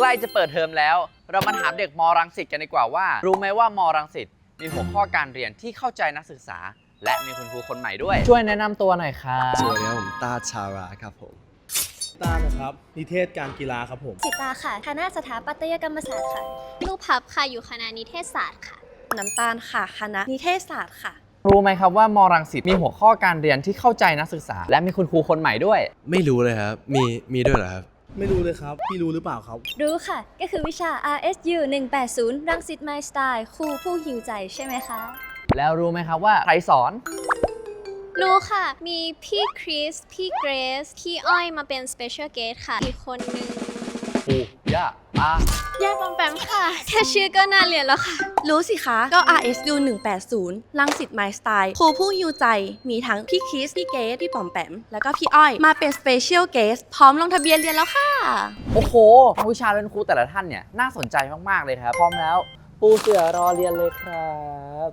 ใกล้จะเปิดเทอมแล้ว เรามาถามเด็กมรังสิตกันดีกว่าว่า รู้ไหมว่ามรังสิตมีหัวข้อการเรียนที่เข้าใจนักศึกษา และมีคุณครูคนใหม่ด้วย ช่วยแนะนำตัวหน่อยครับสวัสดีครับผมตาชาราครับผมต้านะครับ นิเทศการกีฬาครับผม สิตาค่ะคณะสถาปัตยกรรมศาสตร์ค่ะ ลูกพับค่ะ อยู่คณะนิเทศศาสตร์ค่ะ น้ำตาลค่ะ คณะนิเทศศาสตร์ค่ะ รู้ไหมครับว่ามรังสิตมีหัวข้อการเรียนที่เข้าใจนักศึกษา และมีคุณครูคนใหม่ด้วย ไม่รู้เลยครับ มี มีด้วยเหรอครับ ไม่รู้เลยครับ พี่รู้หรือเปล่าครับ รู้ค่ะ ก็คือวิชา RSU 180 รังสิต My Style ครูผู้หิวใจใช่ไหมคะ แล้วรู้ไหมครับว่าใครสอน รู้ค่ะ มีพี่คริส พี่เกรซ พี่อ้อยมาเป็น Special Guest ค่ะ อีกคนนึงครูย่า อาย่าปอมแปมค่ะ แค่ชื่อก็น่าเรียนแล้วค่ะ รู้สิคะ ก็ RSU 180ลังสิต My Style ครูผู้ฮิวใจมีทั้งพี่คิส พี่เกสพี่ปอมแปม แล้วก็พี่อ้อย มาเป็น Special Guest พร้อมลงทะเบียนเรียนแล้วค่ะ โอ้โหวิชาเรียนครูแต่ละท่านเนี่ย น่าสนใจมาก ๆ เลยครับ พร้อมแล้ว ปูเสือรอเรียนเลยครับ